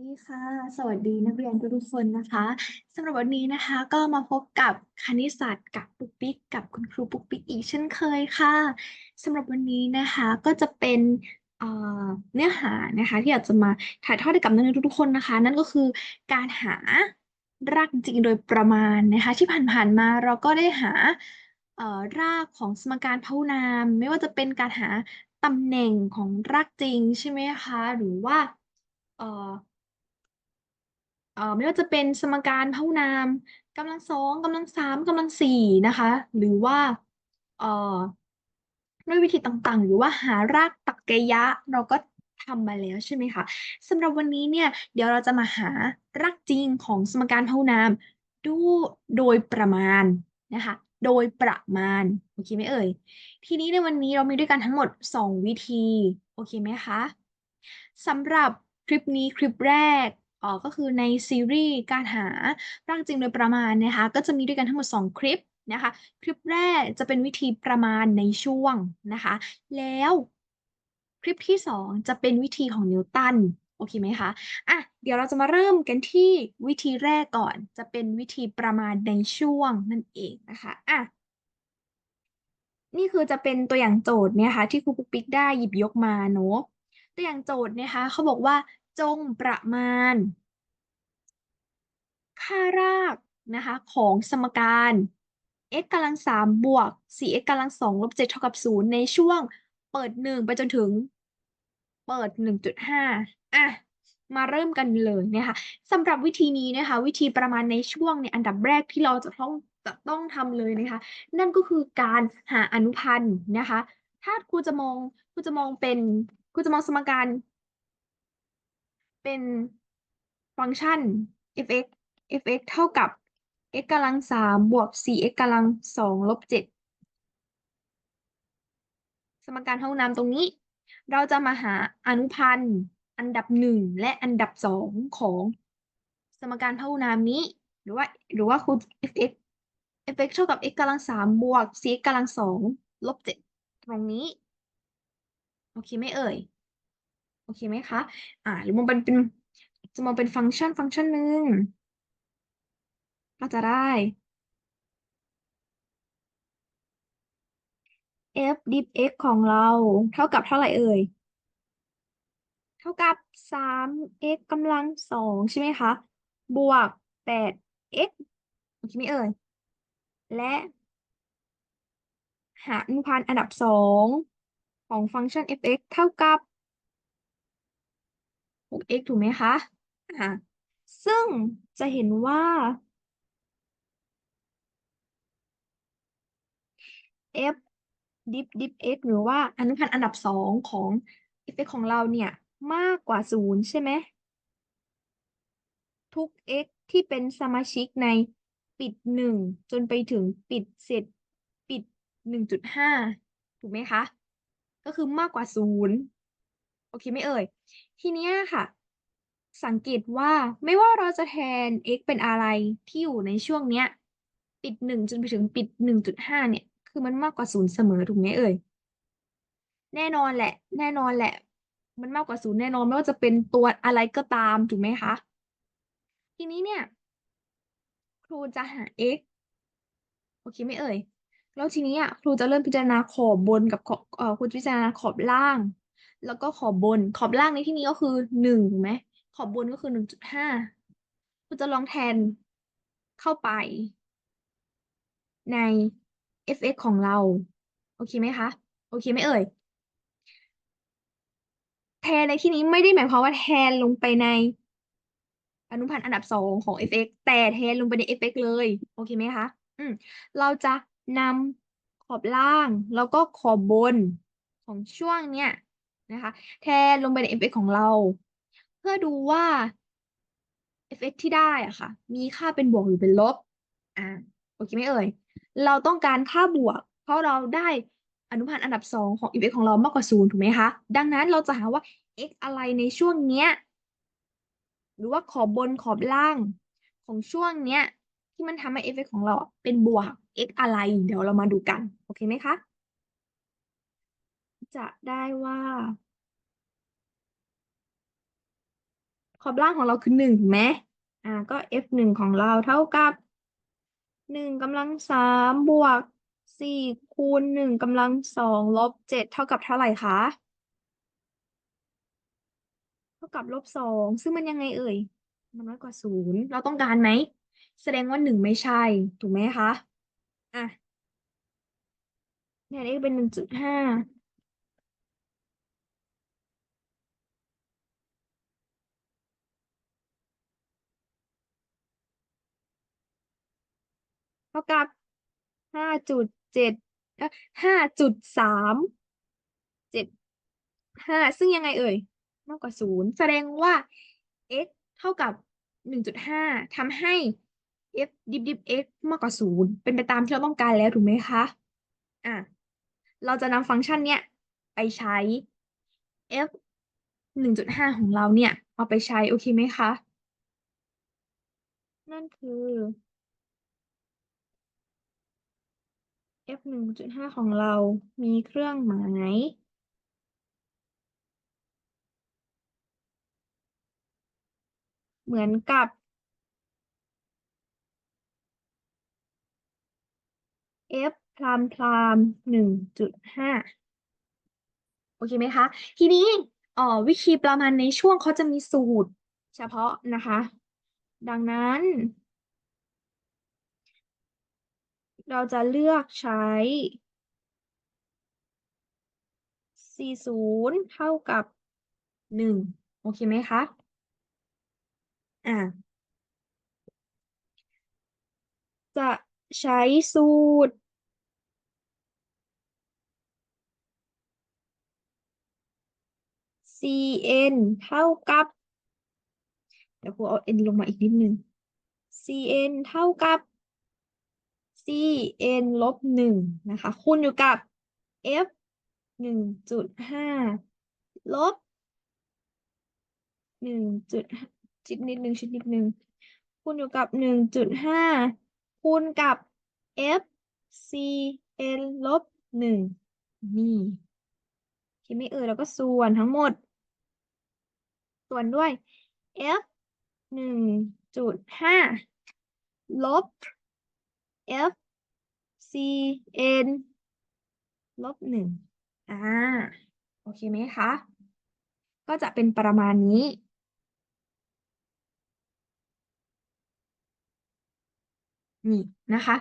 ดีค่ะ สวัสดีนักเรียนทุกๆคนนะคะสำหรับวันนี้นะคะก็มาพบกับคณิตศาสตร์กับปุ๊กปิ๊กกับคุณครูปุ๊กปิ๊กอีกเช่นเคยค่ะสำหรับวันนี้นะคะก็จะเป็นเนื้อหานะคะที่อยากจะมาถ่ายทอดให้กับนักเรียนทุกๆคนนะคะ นั่นก็คือการหารากจริงโดยประมาณนะคะที่ผ่านๆมาเราก็ได้หารากของสมการพหุนาม ไม่ว่าจะเป็นการหาตำแหน่งของรากจริงใช่ไหมคะ หรือว่า เอ่อไม่ว่าจะเป็นสมการพหุนามกำลังสองกำลังสามกำลังสี่นะคะ หรือว่าเอ่อด้วยวิธีต่างๆ หรือว่าหารากตรรกะเราก็ทำมาแล้วใช่ไหมคะสำหรับวันนี้เนี่ยเดี๋ยวเราจะมาหารากจริงของสมการพหุนามดูโดยประมาณนะคะโดยประมาณโอเคไหมเอ่ย ทีนี้ในวันนี้เรามีด้วยกันทั้งหมด 2 วิธี โอเคไหมคะสำหรับคลิปนี้คลิปแรก อ๋อก็คือในซีรีส์การหาร่ากจริงโดยประมาณนะคะก็จะมีด้วยกันทั้งหมด 2 คลิปนะคะคลิปแรกจะเป็นวิธีประมาณในช่วงนะคะแล้วคลิปที่ 2 จะเป็นวิธีของนิวตันโอเคไหมคะอะเดี๋ยวเราจะมาเริ่มกันที่วิธีแรกก่อน จะเป็นวิธีประมาณในช่วงนั่นเองนะคะอะนี่คือจะเป็นตัวอย่างโจทย์เนี่ยค่ะที่ครูปุ๊กปิ๊กได้หยิบยกมาเนาะตัวอย่างโจทย์นะคะเขาบอกว่า จงประมาณ ค่ารากนะคะของสมการ x กำลังสามบวก 4x กำลังสองลบเจ็ดเท่ากับศูนย์ในช่วงเปิดหนึ่งไปจนถึง เปิดหนึ่งจุดห้าอะ มาเริ่มกันเลยนะคะสำหรับวิธีนี้นะคะ วิธีประมาณในช่วงเนี่ยอันดับแรกที่เราจะต้องจะต้องทำเลยนะคะ นั่นก็คือการหาอนุพันธ์นะคะ ถ้าครูจะมองครูจะมองเป็นครูจะมองสมการ เป็นฟังก์ชัน f(x) f(x) เท่ากับ x กำลังสามบวก 4x กำลังสองลบเจ็ดสมการเท่านามตรงนี้ เราจะมาหาอนุพันธ์อันดับหนึ่งและอันดับสองของสมการพหุนามนี้ หรือว่าหรือว่าคูณ f(x) f(x) เท่ากับ x กำลังสามบวก 4x กำลังสองลบเจ็ดตรงนี้ โอเคไหมเอ่ย อเคไหมคะ อ่า หรือมันเป็นจะมองเป็นฟังก์ชันฟังก์ชันหนึ่งก็จะได้ f div x ของเรา เท่ากับเท่าไหร่เอ่ย เท่ากับ 3x กำลังสองใช่ไหมคะ บวก 8x โอเคไหมเอ่ย และ หาอนุพันธ์อันดับสองของฟังก์ชัน f(x) เท่ากับ 6x ถูกไหมคะอ่าซึ่งจะเห็นว่า f div div x หรือว่าอนุพันธ์อันดับสองของ f(x) ของเราเนี่ย มากกว่าศูนย์ใช่ไหม ทุก x ที่เป็นสมาชิกในปิดหนึ่งจนไปถึงปิดเสร็จปิดหนึ่งจุดห้าถูกไหมคะ ก็คือมากกว่าศูนย์ โอเคไหมเอ่ย ทีเนี้ยค่ะ สังเกตว่าไม่ว่าเราจะแทน x เป็นอะไรที่อยู่ในช่วงเนี้ย ปิดหนึ่งจนไปถึงปิดหนึ่งจุดห้าเนี่ย คือมันมากกว่าศูนย์เสมอถูกไหมเอ่ย แน่นอนแหละ แน่นอนแหละ มันมากกว่าศูนย์แน่นอนไม่ว่าจะเป็นตัวอะไรก็ตามถูกไหมคะ ทีนี้เนี่ย ครูจะหา x โอเคไหมเอ่ย แล้วทีนี้อะครูจะเริ่มพิจารณาขอบบนกับขอบเอ่อครูจะพิจารณาขอบล่าง แล้วก็ขอบบน ขอบล่างในที่นี้ก็คือหนึ่งถูกไหมขอบบนก็คือหนึ่งจุดห้าครูจะลองแทนเข้าไปใน f(x) ของเรา โอเคไหมคะ โอเคไหมเอ่ย แทนในที่นี้ไม่ได้หมายความว่าแทนลงไปใน อนุพันธ์อันดับสองของ f(x) แต่แทนลงไปใน f(x) เลย โอเคไหมคะอืมเราจะนำขอบล่างแล้วก็ขอบบนของช่วงเนี้ย นะคะ แทนลงไปใน f(x) ของเรา เพื่อดูว่า f(x) ที่ได้อะค่ะ มีค่าเป็นบวกหรือเป็นลบ อ่า โอเคไหมเอ่ย เราต้องการค่าบวก เพราะเราได้อนุพันธ์อันดับสองของ f(x) ของเรามากกว่าศูนย์ถูกไหมคะ ดังนั้นเราจะหาว่า x อะไรในช่วงเนี้ย หรือว่าขอบบนขอบล่างของช่วงเนี้ย ที่มันทำให้ f(x) ของเราเป็นบวก x อะไร เดี๋ยวเรามาดูกัน โอเคไหมคะ จะได้ว่า ขอบล่างของเราคือหนึ่งถูกไหมอ่าก็ f หนึ่งของเราเท่ากับหนึ่งกำลังสามบวกสี่คูณหนึ่งกำลังสองลบเจ็ดเท่ากับเท่าไหร่คะเท่ากับลบสองซึ่งมันยังไงเอ่ย มันน้อยกว่าศูนย์เราต้องการไหม แสดงว่าหนึ่งไม่ใช่ ถูกไหมคะ อะเนี่ยนี่เป็นหนึ่งจุดห้า เท่ากับห้าจุดเจ็ดห้าจุดสามเจ็ดห้าซึ่งยังไงเอ่ยมากกว่าศูนย์แสดงว่า x เท่ากับหนึ่งจุดห้าทำให้ f ดิบดิบ x มากกว่าศูนย์เป็นไปตามที่เราต้องการแล้วถูกไหมคะอะเราจะนำฟังก์ชันเนี้ยไปใช้ f หนึ่งจุดห้าของเราเนี่ย เอาไปใช้ โอเคไหมคะ นั่นคือ f หนึ่งจุดห้าของเรามีเครื่องหมายเหมือนกับ f พรามพรามหนึ่งจุดห้าโอเคไหมคะ ทีนี้อ่อวิธีประมาณในช่วงเขาจะมีสูตรเฉพาะนะคะ ดังนั้น เราจะเลือกใช้ 40 เท่ากับ 1 โอเคไหมคะ อ่า จะใช้สูตร cn เท่ากับ เดี๋ยวครูเอา n ลงมาอีกนิดนึง cn เท่ากับ cn ลบหนึ่งนะคะคูณอยู่กับ f หนึ่งจุดห้าลบหนึ่งจุดชิดนิดหนึ่งชิดนิดหนึ่งคูณอยู่กับหนึ่งจุดห้าคูณกับ f cn ลบหนึ่งนี่คิดไม่เอ่ยแล้วก็ส่วนทั้งหมด ส่วนด้วย f หนึ่งจุดห้าลบ f cn ลบหนึ่งอ่า โอเคไหมคะ ก็จะเป็นประมาณนี้นี่นะคะ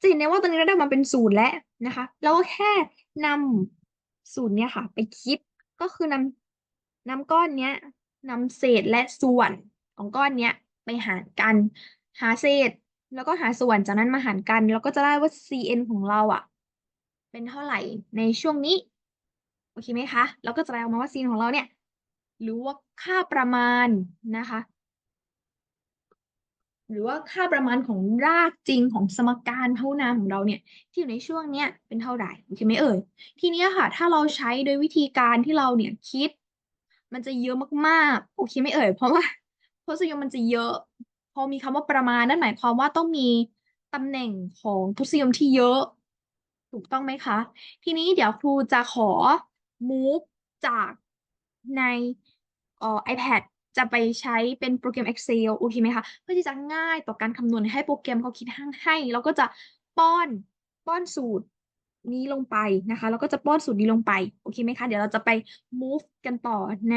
จะเห็นได้ว่าตอนนี้เราได้มาเป็นสูตรแล้วนะคะแล้วก็แค่นำสูตรเนี้ยค่ะ ไปคิดก็คือนำนำก้อนเนี้ยนำเศษและส่วนของก้อนเนี้ยไปหารกัน หาเศษ แล้วก็หาส่วนจากนั้นมาหารกันแล้วก็จะได้ว่า cn ของเราอะ เป็นเท่าไหร่ในช่วงนี้ โอเคไหมคะแล้วก็จะได้ออกมาว่า cn ของเราเนี่ย หรือว่าค่าประมาณนะคะ หรือว่าค่าประมาณของรากจริงของสมการเท่านามของเราเนี่ย ที่อยู่ในช่วงเนี้ยเป็นเท่าไหร่โอเคไหมเอ่ยทีนี้ค่ะ ถ้าเราใช้โดยวิธีการที่เราเนี่ยคิด มันจะเยอะมากๆโอเคไหมเอ่ยเพราะว่าทศนิยมมันจะเยอะ พอมีคำว่าประมาณนั่นหมายความว่าต้องมีตำแหน่งของทศนิยมที่เยอะ ถูกต้องไหมคะ ทีนี้เดี๋ยวครูจะขอ move จากในเอ่อ iPad จะไปใช้เป็นโปรแกรม Excel โอเคไหมคะ เพื่อที่จะง่ายต่อการคำนวณให้โปรแกรมเขาคิดให้แล้วก็จะป้อนป้อนสูตรนี้ลงไปนะคะ แล้วก็จะป้อนสูตรนี้ลงไป โอเคไหมคะ เดี๋ยวเราจะไป move กันต่อใน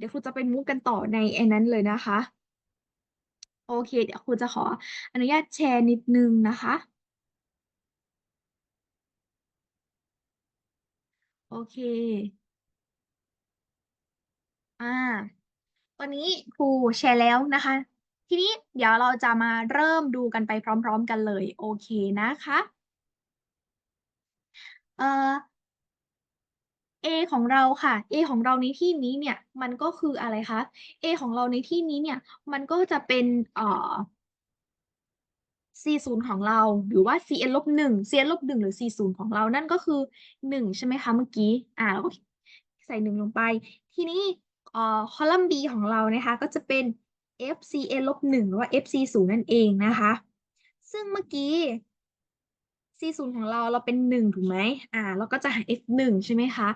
เดี๋ยวครูจะไป move กันต่อในไอ้นั้นเลยนะคะ โอเค เดี๋ยวครูจะขออนุญาตแชร์นิดนึงนะคะ โอเค อ่า ตอนนี้ครูแชร์แล้วนะคะ ทีนี้เดี๋ยวเราจะมาเริ่มดูกันไปพร้อม ๆ กันเลย โอเคนะคะ เอ่อ A ของเราค่ะ A ของเราในที่นี้เนี่ยมันก็คืออะไรคะ A ของเราในที่นี้เนี่ยมันก็จะเป็นเอ่อ C ศูนย์ของเราหรือว่า Cn ลบหนึ่ง Cn ลบหนึ่งหรือ C ศูนย์ของเรานั่นก็คือหนึ่งใช่ไหมคะเมื่อกี้อ่าเราก็ใส่หนึ่งลงไป ทีนี้เอ่อคอลัมน์ B ของเรานะคะก็จะเป็น FCN ลบหนึ่งหรือว่า FC ศูนย์นั่นเองนะคะ ซึ่งเมื่อกี้ C ศูนย์ของเราเราเป็นหนึ่งถูกไหมอ่า เราก็จะหา F หนึ่งใช่ไหมคะ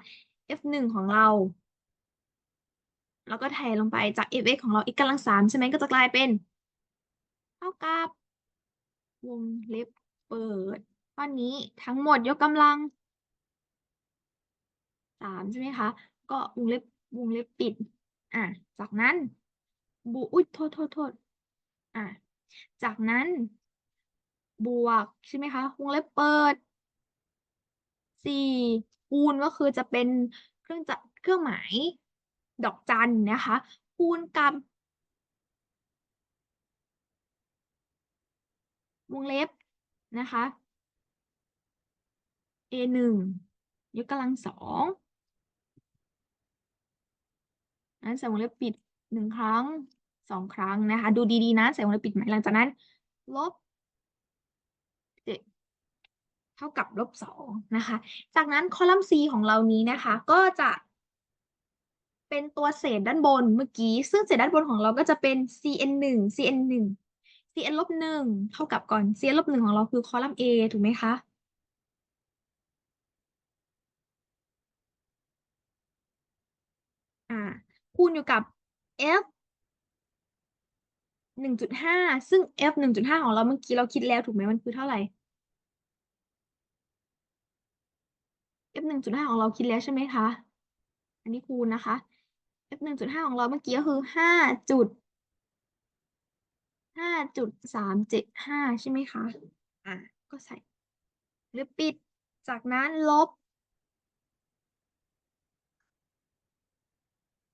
F หนึ่งของเราแล้วก็แทนลงไปจาก f(x) ของเรา x กำลังสามใช่ไหมก็จะกลายเป็น เท่ากับวงเล็บเปิดข้อนนี้ทั้งหมดยกกำลังสามใช่ไหมคะ ก็วงเล็บวงเล็บปิด อะ จากนั้นบวกอุ้ยโทษโทษโทษอะ จากนั้น บวกใช่ไหมคะวงเล็บเปิดสี่คูณก็คือจะเป็นเครื่องจะเครื่องหมายดอกจันนะคะ คูณกับวงเล็บนะคะ a หนึ่งยกกำลังสองนั้นใส่วงเล็บปิดหนึ่งครั้งสองครั้งนะคะ ดูดีๆนะใส่วงเล็บปิดไหมหลังจากนั้น ลบ เท่ากับลบสองนะคะ จากนั้นคอลัมน์ C ของเรานี้นะคะ ก็จะเป็นตัวเศษด้านบนเมื่อกี้ ซึ่งเศษด้านบนของเราก็จะเป็น cn หนึ่ง cn หนึ่ง cn ลบหนึ่งเท่ากับก่อน cn ลบหนึ่งของเราคือคอลัมน์ A ถูกไหมคะคูณอยู่กับ f หนึ่งจุดห้าซึ่ง f หนึ่งจุดห้าของเราเมื่อกี้เราคิดแล้วถูกไหมมันคือเท่าไหร่ f หนึ่งจุดห้าของเราคิดแล้วใช่ไหมคะ อันนี้คูณนะคะ f หนึ่งจุดห้าของเราเมื่อกี้ก็คือห้าจุดห้าจุดสามเจ็ดห้าใช่ไหมคะ อะ ก็ใส่ หรือปิด จากนั้นลบ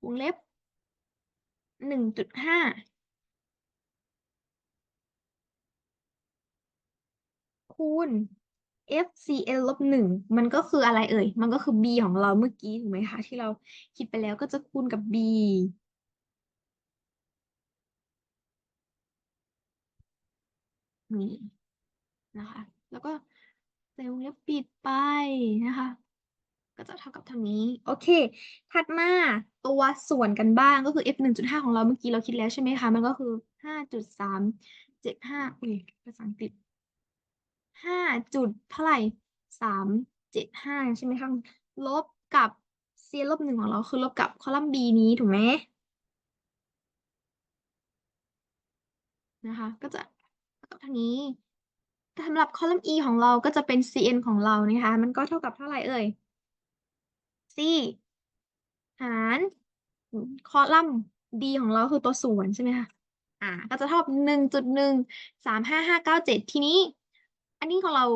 วงเล็บหนึ่งจุดห้าคูณ FCN ลบหนึ่งมันก็คืออะไรเอ่ย มันก็คือ b ของเราเมื่อกี้ถูกไหมคะ ที่เราคิดไปแล้วก็จะคูณกับ b นี่นะคะ แล้วก็ใส่วงเล็บปิดไปนะคะ ก็จะเท่ากับเท่านี้ โอเค ถัดมาตัวส่วนกันบ้างก็คือ f หนึ่งจุดห้าของเราเมื่อกี้เราคิดแล้วใช่ไหมคะ มันก็คือห้าจุดสามเจ็ดห้าอุ้ยภาษาอังกฤษ ห้าจุดเท่าไหร่สามเจ็ดห้าใช่ไหมคะลบกับ c ลบหนึ่งของเราคือลบกับคอลัมน์ b นี้ถูกไหมนะคะ ก็จะกับเท่านี้สำหรับคอลัมน์ e ของเราก็จะเป็น cn ของเรานะคะ มันก็เท่ากับเท่าไหร่เอ่ย c หารคอลัมน์ d ของเราคือตัวส่วนใช่ไหมคะ อ่า ก็จะเท่ากับหนึ่งจุดหนึ่งสามห้าห้าเก้าเจ็ดทีนี้ อันนี้ของเรา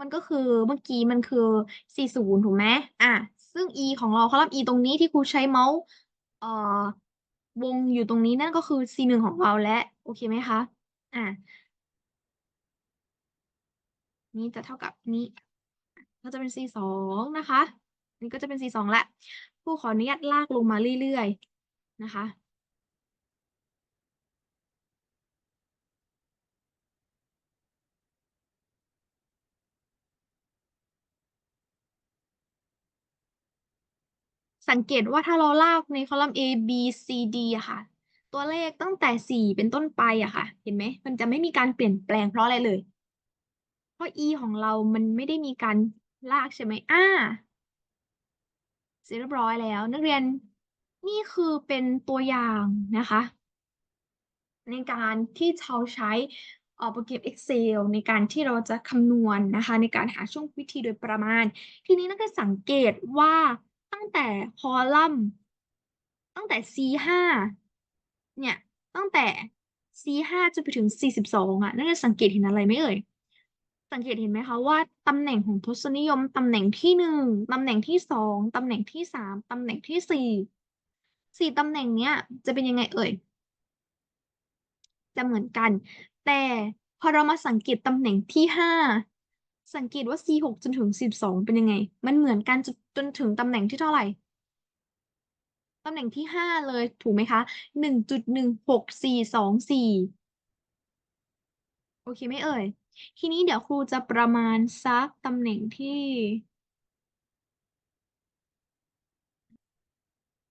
มันก็คือเมื่อกี้มันคือสี่ศูนย์ถูกไหมอะ ซึ่ง e ของเราคอลัมน์ e ตรงนี้ที่ครูใช้เมาส์เอ่อวงอยู่ตรงนี้นั่นก็คือ c หนึ่งของเราและ โอเคไหมคะ อะ นี่จะเท่ากับนี้ ก็จะเป็น c สองนะคะ นี่ก็จะเป็น c สองละครูขออนุญาตลากลงมาเรื่อยๆ นะคะ สังเกตว่าถ้าเราลากในคอลัมน์ A B C D อะค่ะ ตัวเลขตั้งแต่สี่เป็นต้นไปอะค่ะ เห็นไหม มันจะไม่มีการเปลี่ยนแปลงเพราะอะไรเลย เพราะ E ของเรามันไม่ได้มีการลากใช่ไหมอ่าเสร็จเรียบร้อยแล้ว นักเรียนนี่คือเป็นตัวอย่างนะคะ ในการที่เราใช้เอ่อโปรแกรม Excel ในการที่เราจะคำนวณนะคะ ในการหาช่วงวิธีโดยประมาณ ทีนี้นักเรียนสังเกตว่า ตั้งแต่คอลัมน์ ตั้งแต่ C5 เนี่ย ตั้งแต่ C5 จนไปถึง 42อะนักเรียนสังเกตเห็นอะไรไหมเอ่ย สังเกตเห็นไหมคะว่าตำแหน่งของทศนิยมตำแหน่งที่หนึ่งตำแหน่งที่สองตำแหน่งที่สามตำแหน่งที่สี่สี่ตำแหน่งเนี้ยจะเป็นยังไงเอ่ย จะเหมือนกัน แต่พอเรามาสังเกตตำแหน่งที่ห้า สังเกตว่า C6 จนถึง12เป็นยังไง มันเหมือนกันจนจนถึงตำแหน่งที่เท่าไหร่ตำแหน่งที่ห้าเลยถูกไหมคะหนึ่งจุดหนึ่งหกสี่สองสี่โอเคไหมเอ่ย ทีนี้เดี๋ยวครูจะประมาณซักตำแหน่งที่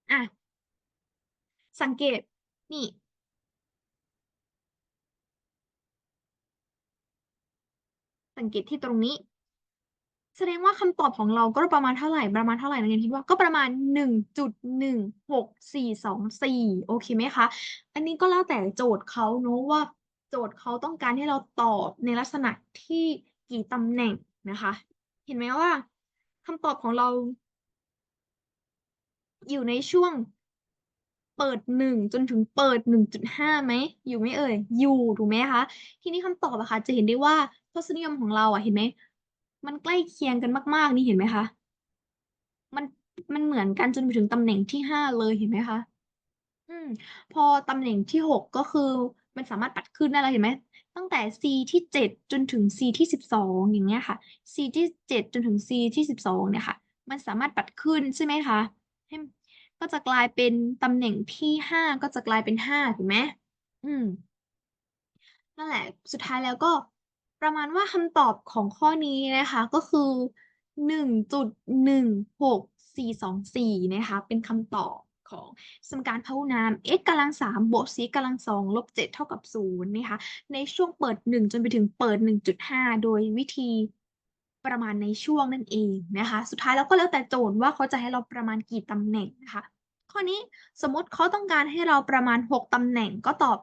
อะสังเกตนี่ สังเกตที่ตรงนี้ แสดงว่าคำตอบของเราก็ประมาณเท่าไหร่ประมาณเท่าไหร่นักเรียนคิดว่าก็ประมาณหนึ่งจุดหนึ่งหกสี่สองสี่โอเคไหมคะ อันนี้ก็แล้วแต่โจทย์เขาเนอะว่า โจทย์เขาต้องการให้เราตอบในลักษณะที่กี่ตำแหน่งนะคะ เห็นไหมว่าคำตอบของเรา อยู่ในช่วงเปิดหนึ่งจนถึงเปิดหนึ่งจุดห้าไหม อยู่ไหมเอ่ย อยู่ถูกไหมคะ ทีนี้คำตอบอะค่ะจะเห็นได้ว่า ทศนิยมของเราอะเห็นไหมมันใกล้เคียงกันมาก ๆ นี่เห็นไหมคะ มันมันเหมือนกันจนไปถึงตำแหน่งที่ห้าเลยเห็นไหมคะอืมพอตำแหน่งที่หกก็คือมันสามารถปัดขึ้นได้แล้วเห็นไหมตั้งแต่ C ที่เจ็ดจนถึง C ที่สิบสองอย่างเงี้ยค่ะ C ที่เจ็ดจนถึง C ที่สิบสองเนี่ยค่ะ มันสามารถปัดขึ้นใช่ไหมคะให้ก็จะกลายเป็นตำแหน่งที่ห้าก็จะกลายเป็นห้าถูกไหมอืมนั่นแหละ สุดท้ายแล้วก็ ประมาณว่าคำตอบของข้อนี้นะคะก็คือหนึ่งจุดหนึ่งหกสี่สองสี่นะคะ เป็นคำตอบของสมการพหุนาม x กำลังสามบวก c กำลังสองลบเจ็ดเท่ากับศูนย์นะคะ ในช่วงเปิดหนึ่งจนไปถึงเปิดหนึ่งจุดห้าโดยวิธีประมาณในช่วงนั่นเองนะคะ สุดท้ายแล้วก็แล้วแต่โจทย์ว่าเขาจะให้เราประมาณกี่ตำแหน่งนะคะ ข้อนี้สมมติเขาต้องการให้เราประมาณ 6ตำแหน่งก็ตอบ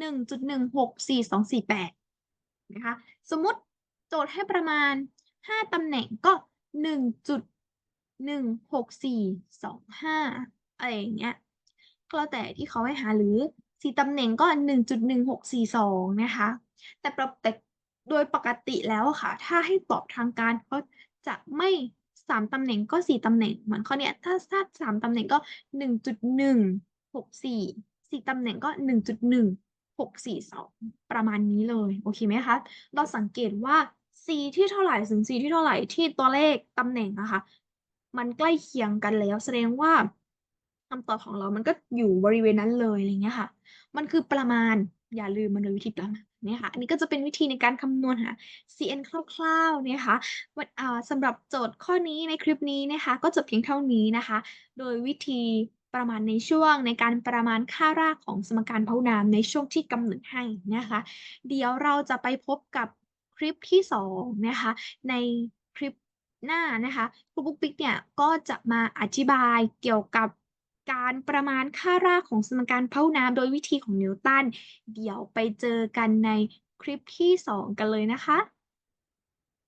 1.16428นะคะ สมมติโจทย์ให้ประมาณ 5ตำแหน่งก็ 1.16425 อะไรอย่างเงี้ยก็แล้วแต่ที่เขาให้หาหรือ 4ตำแหน่งก็ 1.1642 นะคะ แต่ปกแต่โดยปกติแล้วค่ะ ถ้าให้ตอบทางการเขาจะไม่สามตำแหน่งก็สี่ตำแหน่งเหมือนข้อเนี้ยถ้าถ้าสามตำแหน่งก็หนึ่งจุดหนึ่งหกสี่สี่ตำแหน่งก็หนึ่งจุดหนึ่ง หกสี่สองประมาณนี้เลย โอเคไหมคะ เราสังเกตว่า C ที่เท่าไหร่ถึง C ที่เท่าไหร่ที่ตัวเลขตำแหน่งอะคะ มันใกล้เคียงกันแล้ว แสดงว่าคำตอบของเรามันก็อยู่บริเวณนั้นเลยอะไรเงี้ยค่ะ มันคือประมาณอย่าลืมมันเลยวิธีประมาณเนี่ยค่ะอันนี้ก็จะเป็นวิธีในการคำนวณหา CN คร่าวๆนะคะวันอ่าสำหรับโจทย์ข้อนี้ในคลิปนี้นะคะ ก็จบเพียงเท่านี้นะคะ โดยวิธี ประมาณในช่วงในการประมาณค่ารากของสมการพหุนามในช่วงที่กำหนดให้นะคะ เดี๋ยวเราจะไปพบกับคลิปที่สองนะคะในคลิปหน้านะคะครูปุ๊กปิ๊กเนี่ยก็จะมาอธิบายเกี่ยวกับการประมาณค่ารากของสมการพหุนามโดยวิธีของนิวตัน เดี๋ยวไปเจอกันในคลิปที่สองกันเลยนะคะ